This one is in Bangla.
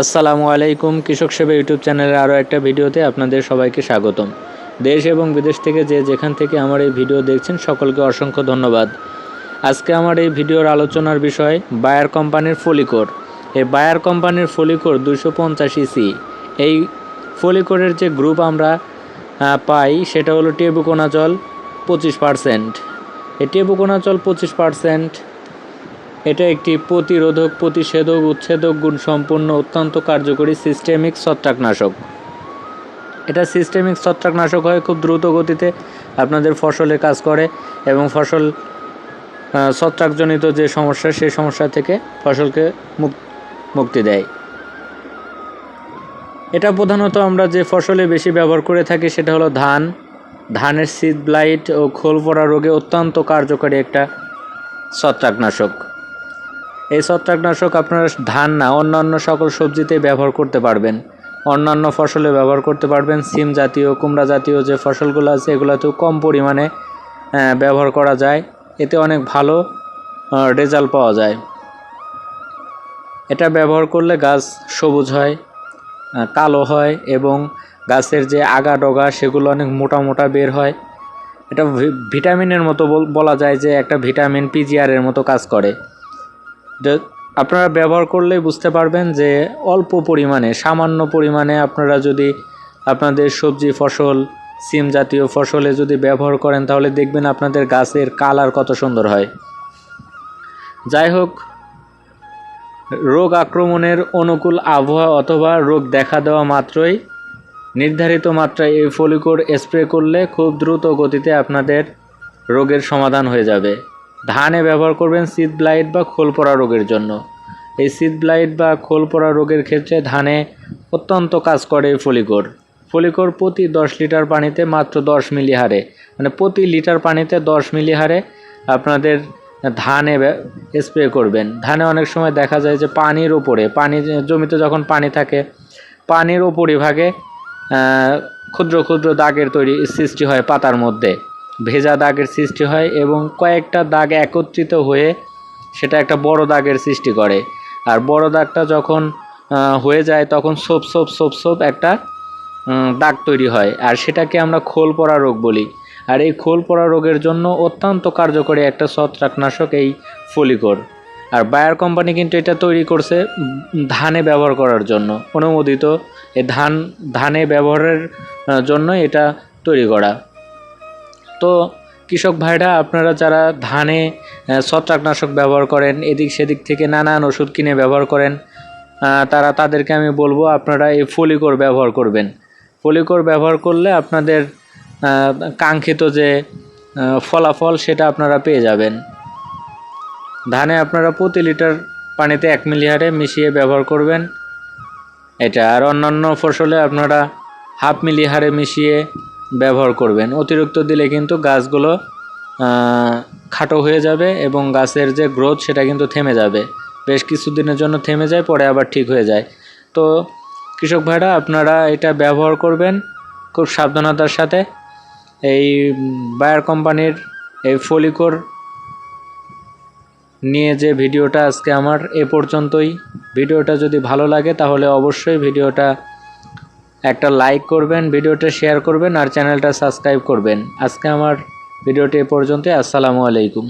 আসসালামু আলাইকুম, কৃষক সেবা ইউটিউব চ্যানেলের আরও একটা ভিডিওতে আপনাদের সবাইকে স্বাগতম। দেশ এবং বিদেশ থেকে যে যেখান থেকে আমার এই ভিডিও দেখছেন, সকলকে অসংখ্য ধন্যবাদ। আজকে আমার এই ভিডিওর আলোচনার বিষয়, বায়ার কোম্পানির ফলিকোর। এই বায়ার কোম্পানির ফলিকোর দুশো পঞ্চাশ ইসি এই ফলিকোরের যে গ্রুপ আমরা পাই, সেটা হলো টেবুকোনাজল পঁচিশ পারসেন্ট। এই টেবুকোনাজল পঁচিশ পারসেন্ট এটা একটি প্রতিরোধক, প্রতিষেধক, উচ্ছেদক গুণ সম্পন্ন অত্যন্ত কার্যকরী সিস্টেমিক ছত্রাকনাশক। এটা সিস্টেমিক ছত্রাকনাশক হয় খুব দ্রুত গতিতে, আপনাদের ফসলে কাজ করে এবং ফসল ছত্রাকজনিত যে সমস্যা, সেই সমস্যা থেকে ফসলকে মুক- মুক্তি দেয়। এটা প্রধানত আমরা যে ফসলে বেশি ব্যবহার করে থাকি সেটা হলো ধান। ধানের শীত ব্লাইট ও খোল পড়া রোগে অত্যন্ত কার্যকরী একটা ছত্রাকনাশক। এই ছত্রাকনাশক আপনারা ধান না, অন্যান্য সকল সবজিতে ব্যবহার করতে পারবেন। অন্যান্য ফসলে ব্যবহার করতে পারবেন, সিম জাতীয়, কুমড়া জাতীয় যে ফসলগুলো আছে, এগুলোতেও কম পরিমাণে ব্যবহার করা যায়। এতে অনেক ভালো রেজাল্ট পাওয়া যায়। এটা ব্যবহার করলে গাছ সবুজ হয় কালো হয় এবং গাছের যে আগা ডগা, সেগুলো অনেক মোটা মোটা বের হয়। এটা ভিটামিনের মতো বল- যায় যে একটা ভিটামিন পিজিআরের মতো কাজ করে। আপনারা ব্যবহার করলেই বুঝতে পারবেন যে অল্প পরিমাণে, সামান্য পরিমাণে আপনারা যদি আপনাদের সবজি ফসল, সিম জাতীয় ফসলে যদি ব্যবহার করেন, তাহলে দেখবেন আপনাদের গাছের কালার কত সুন্দর হয়। যাই হোক, রোগ আক্রমণের অনুকূল আবহাওয়া অথবা রোগ দেখা দেওয়া মাত্রই নির্ধারিত মাত্রায় এই ফলিকোর স্প্রে করলে খুব দ্রুত গতিতে আপনাদের রোগের সমাধান হয়ে যাবে। ধানে ব্যবহার করবেন শীত ব্লাইট বা খোল পড়া রোগের জন্য। এই শীত ব্লাইট বা খোল পড়া রোগের ক্ষেত্রে ধানে অত্যন্ত কাজ করে ফলিকোর। ফলিকোর প্রতি দশ লিটার পানিতে মাত্র দশ মিলি হারে মানে প্রতি লিটার পানিতে দশ মিলি হারে আপনাদের ধানে স্প্রে করবেন। ধানে অনেক সময় দেখা যায় যে পানির ওপরে, পানি জমিতে যখন পানি থাকে, পানির ওপরিভাগে ক্ষুদ্র ক্ষুদ্র দাগের তৈরি সৃষ্টি হয় পাতার মধ্যে। ভেজা দাগের সৃষ্টি হয় এবং কয়েকটা দাগ একত্রিত হয়ে সেটা একটা বড় দাগের সৃষ্টি করে। আর বড় দাগটা যখন হয়ে যায় তখন সোপ সোপ সোপ সোপ একটা দাগ তৈরি হয়। আর সেটাকে আমরা খোল পড়া রোগ বলি। আর এই খোল পড়া রোগের জন্য অত্যন্ত কার্যকরী একটা ছত্রাকনাশক এই ফলিকোর। আর বায়ার কোম্পানি কিন্তু এটা তৈরি করছে ধানে ব্যবহার করার জন্য। অনুমোদিত এই ধান, ধানে ব্যবহারের জন্য এটা তৈরি করা। তো কৃষক ভাইরা, আপনারা যারা ধানে ছত্রাকনাশক ব্যবহার করেন, এদিক সেদিক থেকে নানান ওষুধ কিনে ব্যবহার করেন তারা তাদেরকে আমি বলব, আপনারা এই ফলিকোর ব্যবহার করবেন। ফলিকোর ব্যবহার করলে আপনাদের কাঙ্ক্ষিত যে ফলাফল, সেটা আপনারা পেয়ে যাবেন। ধানে আপনারা প্রতি লিটার পানিতে এক মিলি হারে মিশিয়ে ব্যবহার করবেন। এটা আর অন্যান্য ফসলে আপনারা হাফ মিলি হারে মিশিয়ে ব্যবহার করবেন। অতিরিক্ত দিলে কিন্তু গাছগুলো খাটো হয়ে যাবে এবং গাছের যে গ্রোথ সেটা কিন্তু থেমে যাবে। বেশ কিছুদিনের জন্য থেমে যায়, পরে আবার ঠিক হয়ে যায়। তো কৃষক ভাইরা, আপনারা এটা ব্যবহার করবেন খুব সাবধানতার সাথে। এই বায়ার কোম্পানির এই ফলিকোর নিয়ে যে ভিডিওটা আজকে আমার, এ পর্যন্তই। ভিডিওটা যদি ভালো লাগে, তাহলে অবশ্যই ভিডিওটা একটা লাইক করবেন, ভিডিওটা শেয়ার করবেন আর চ্যানেলটা সাবস্ক্রাইব করবেন। আজকে আমার ভিডিওটি এ পর্যন্ত আসসালামু আলাইকুম।